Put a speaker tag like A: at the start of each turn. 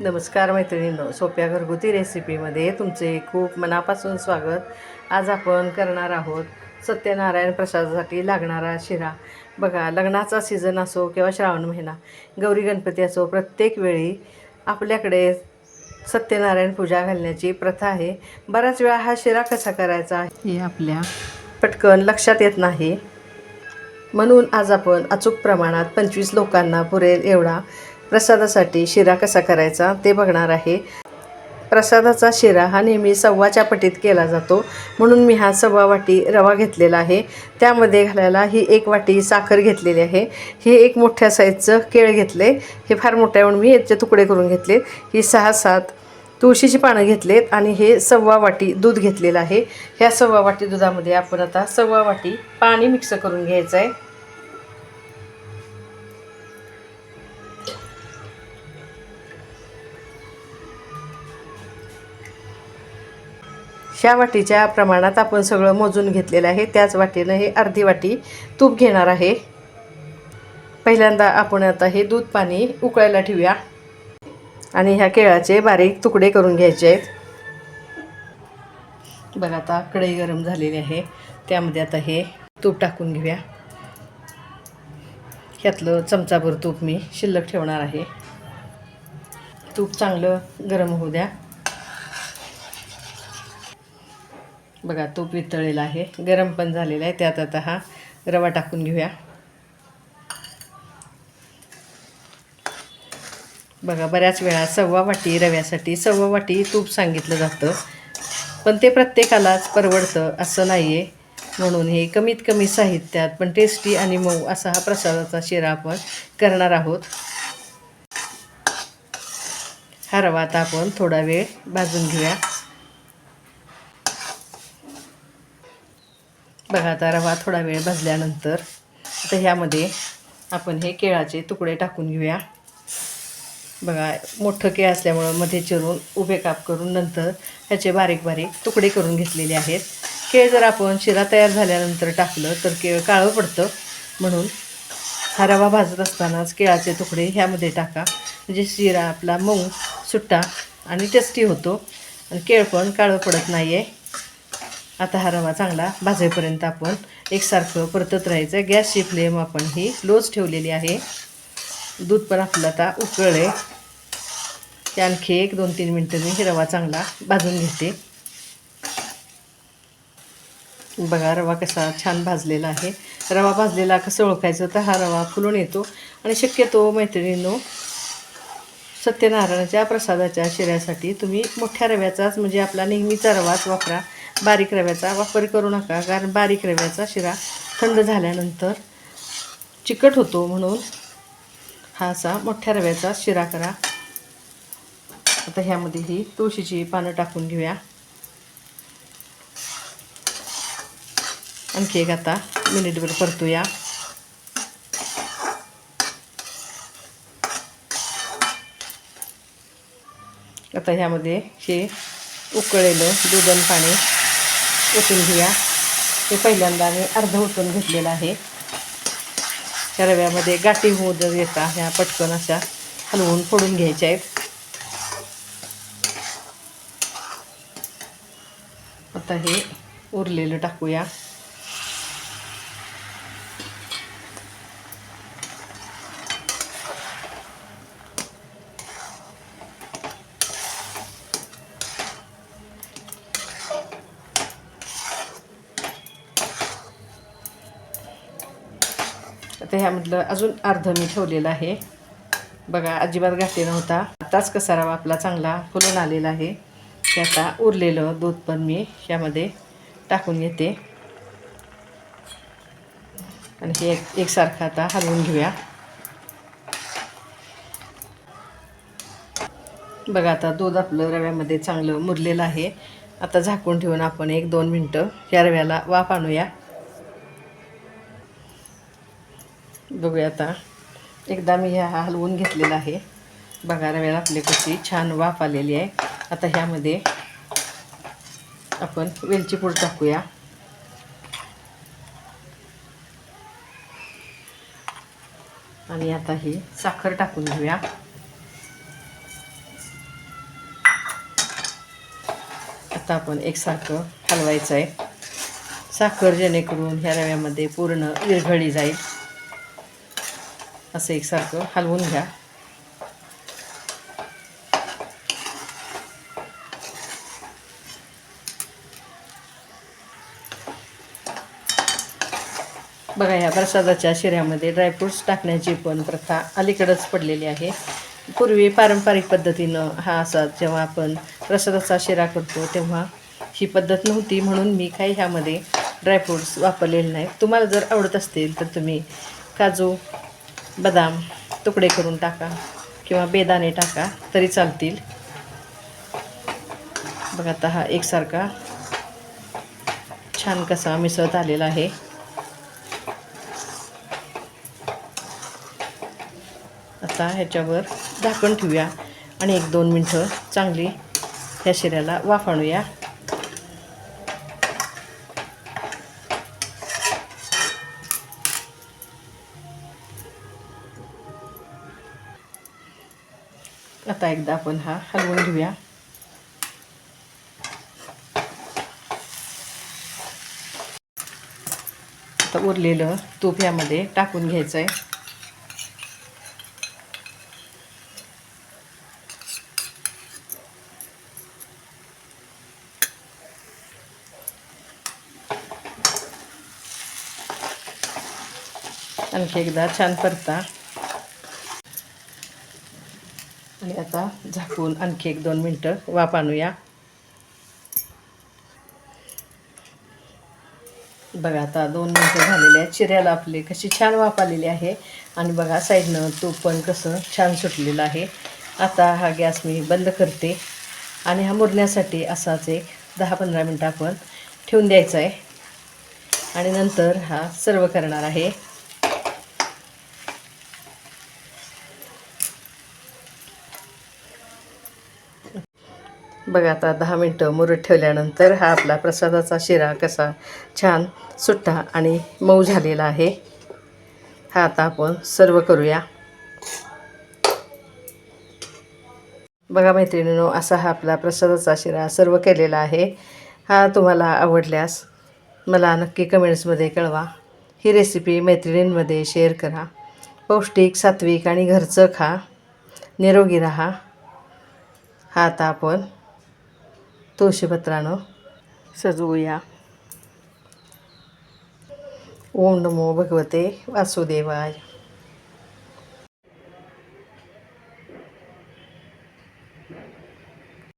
A: नमस्कार मैत्रिणींनो सोप्या घरगुती रेसिपीमध्ये तुमचे खूप मनापासून स्वागत. आज आपण करणार आहोत सत्यनारायण प्रसादासाठी लागणारा शिरा. बघा लग्नाचा सीझन असो किंवा श्रावण महिना गौरी गणपती असो प्रत्येक वेळी आपल्याकडे सत्यनारायण पूजा घालण्याची प्रथा आहे. बऱ्याच वेळा हा शिरा कसा करायचा हे आपल्या पटकन लक्षात येत नाही. म्हणून आज आपण अचूक प्रमाणात पंचवीस लोकांना पुरेल एवढा प्रसादासाठी शिरा कसा करायचा ते बघणार आहे. प्रसादाचा शिरा हा नेहमी सव्वाच्या पटीत केला जातो. म्हणून मी हा सव्वा वाटी रवा घेतलेला आहे. त्यामध्ये घालायला ही एक वाटी साखर घेतलेली आहे. हे एक मोठ्या साईजचं केळ घेतले. हे फार मोठ्या म्हणून मी याचे तुकडे करून घेतले ही सहा सात तुळशीची पानं घेतलेत आणि हे सव्वा वाटी दूध घेतलेलं आहे. ह्या सव्वा वाटी दुधामध्ये आपण आता सव्वा वाटी पाणी मिक्स करून घ्यायचं आहे. ह्या वाटीच्या प्रमाणात आपण सगळं मोजून घेतलेलं आहे त्याच वाटीनं हे अर्धी वाटी तूप घेणार आहे. पहिल्यांदा आपण आता हे दूध पाणी उकळायला ठेवूया. आणि ह्या केळाचे बारीक तुकडे करून घ्यायचे आहेत. बघा आता कढई गरम झालेली आहे. त्यामध्ये आता हे तूप टाकून घेऊया. ह्यातलं चमचाभर तूप मी शिल्लक ठेवणार आहे. तूप चांगलं गरम होऊ द्या. बघा तूप वितळलेला आहे. गरम पण झालेला आहे. त्यात आता हा रवा टाकून घेऊया. बघा बऱ्याच वेळा सव्वा वाटी रव्यासाठी सव्वा वाटी तूप सांगितलं जातं. पण ते प्रत्येकालाच परवडतं असं नाही आहे म्हणून हे कमीत कमी साहित्यात पण टेस्टी आणि मऊ असा हा प्रसादाचा शिरा आपण करणार आहोत. हा रवा आता आपण थोडा वेळ भाजून घेऊया. बघा आता रवा थोडा वेळ भाजल्यानंतर आता ह्यामध्ये आपण हे केळाचे तुकडे टाकून घेऊया. बघा मोठं केळ असल्यामुळं मध्ये चिरून उभे काप करून नंतर ह्याचे बारीक बारीक तुकडे करून घेतलेले आहेत. केळ जर आपण शिरा तयार झाल्यानंतर टाकलं तर केळ काळं पडतं. म्हणून हा रवा भाजत असतानाच केळाचे तुकडे ह्यामध्ये टाका. म्हणजे शिरा आपला मऊ सुट्टा आणि टेस्टी होतो. आणि केळ पण काळं पडत नाही आहे आता हा रवा चांगला भाजेपर्यंत आपण एकसारखं परतत राहायचं. गॅसची फ्लेम आपण ही लोच ठेवलेली आहे. दूध पण आपलं आता उकळले ते आणखी एक दोन तीन मिनटं मी हे रवा चांगला भाजून घेते. बघा रवा कसा छान भाजलेला आहे. रवा भाजलेला कसं ओळखायचं तर हा रवा फुलून येतो. आणि शक्यतो मैत्रिणींनो सत्यनारायणाच्या प्रसादाच्या शिऱ्यासाठी तुम्ही मोठ्या रव्याचाच म्हणजे आपला नेहमीचा रवाच वापरा. बारीक रव्याचा वापर करू नका कारण बारीक रव्याचा शिरा थंड झाल्यानंतर चिकट होतो म्हणून हा असा मोठ्या रव्याचा शिरा करा. आता ह्यामध्ये ही तुळशीची पानं टाकून घेऊया. आणखी एक आता मिनिटभर परतूया. आता ह्यामध्ये हे उकळलेलं दुधन पाणी उतून घेऊया ते पहिल्यांदा मी अर्ध उतून घेतलेलं आहे. त्या रव्यामध्ये गाठी होऊ जर येता ह्या पटकन अशा हलवून फोडून घ्यायच्या आहेत. आता हे उरलेलं टाकूया. ह्यामधलं अजून अर्ध मी ठेवलेलं आहे. बघा अजिबात गाठी नव्हता. आताच कसा रवा आपला चांगला फुलून आलेला आहे. ते आता उरलेलं दूध पण मी ह्यामध्ये टाकून घेते. आणि हे एक एकसारखं आता हलवून घेऊया. बघा आता दूध आपलं रव्यामध्ये चांगलं मुरलेलं आहे. आता झाकून ठेवून आपण एक दोन मिनटं या रव्याला वाफ आणूया. बघूया आता. एकदा मी ह्या हलवून घेतलेला आहे. बघा रव्याला आपली कशी छान वाफ आलेली आहे. आता ह्यामध्ये आपण वेलची पूड टाकूया. आणि आता ही साखर टाकून घेऊया. आता आपण एकसारखं हलवायचं आहे. साखर जेणेकरून ह्या रव्यामध्ये पूर्ण विरघळी जाईल. असं एकसारखं हलवून घ्या बघा ह्या प्रसादाच्या शिऱ्यामध्ये ड्रायफ्रूट्स टाकण्याची पण प्रथा अलीकडंच पडलेली आहे. पूर्वी पारंपरिक पद्धतीनं हा असा जेव्हा आपण प्रसादाचा शिरा करतो तेव्हा ही पद्धत नव्हती. म्हणून मी काही ह्यामध्ये ड्रायफ्रूट्स वापरलेले नाहीत. तुम्हाला जर आवडत असतील तर तुम्ही काजू बदाम तुकडे करून टाका किंवा बेदाणे टाका तरी चालतील. बघा आता हा एकसारखा छान कसा मिसळत आलेला आहे. आता ह्याच्यावर झाकण ठेवूया आणि एक दोन मिनटं चांगली ह्या शिऱ्याला वाफाणूया. आता एकदा आपण हा हलवून घेऊया. आता उरलेलं तूप यामध्ये टाकून घ्यायचं आहे आणखी एकदा छान परता आणि आता झाकून आणखी एक दोन मिनटं वाफ आणूया. बघा आता दोन मिनटं झालेले आहेत. चिऱ्याला आपली कशी छान वाफ आलेली आहे. आणि बघा साईडनं तूप पण कसं छान सुटलेलं आहे. आता हा गॅस मी बंद करते. आणि हा मुरण्यासाठी असाच एक दहा पंधरा मिनटं आपण ठेवून द्यायचा आहे. आणि नंतर हा सर्व करणार आहे. बघा आता दहा मिनटं मुरत ठेवल्यानंतर हा आपला प्रसादाचा शिरा कसा छान सुट्टा आणि मऊ झालेला आहे. हा आता आपण सर्व करूया. बघा मैत्रिणींनो असा हा आपला प्रसादाचा शिरा सर्व केलेला आहे. हा तुम्हाला आवडल्यास मला नक्की कमेंट्समध्ये कळवा. ही रेसिपी मैत्रिणींमध्ये शेअर करा. पौष्टिक सात्विक आणि घरचं खा. निरोगी राहा. हा आता आपण तुळशीपत्रानं सजवूया ओम नमो भगवते वासुदेवाय।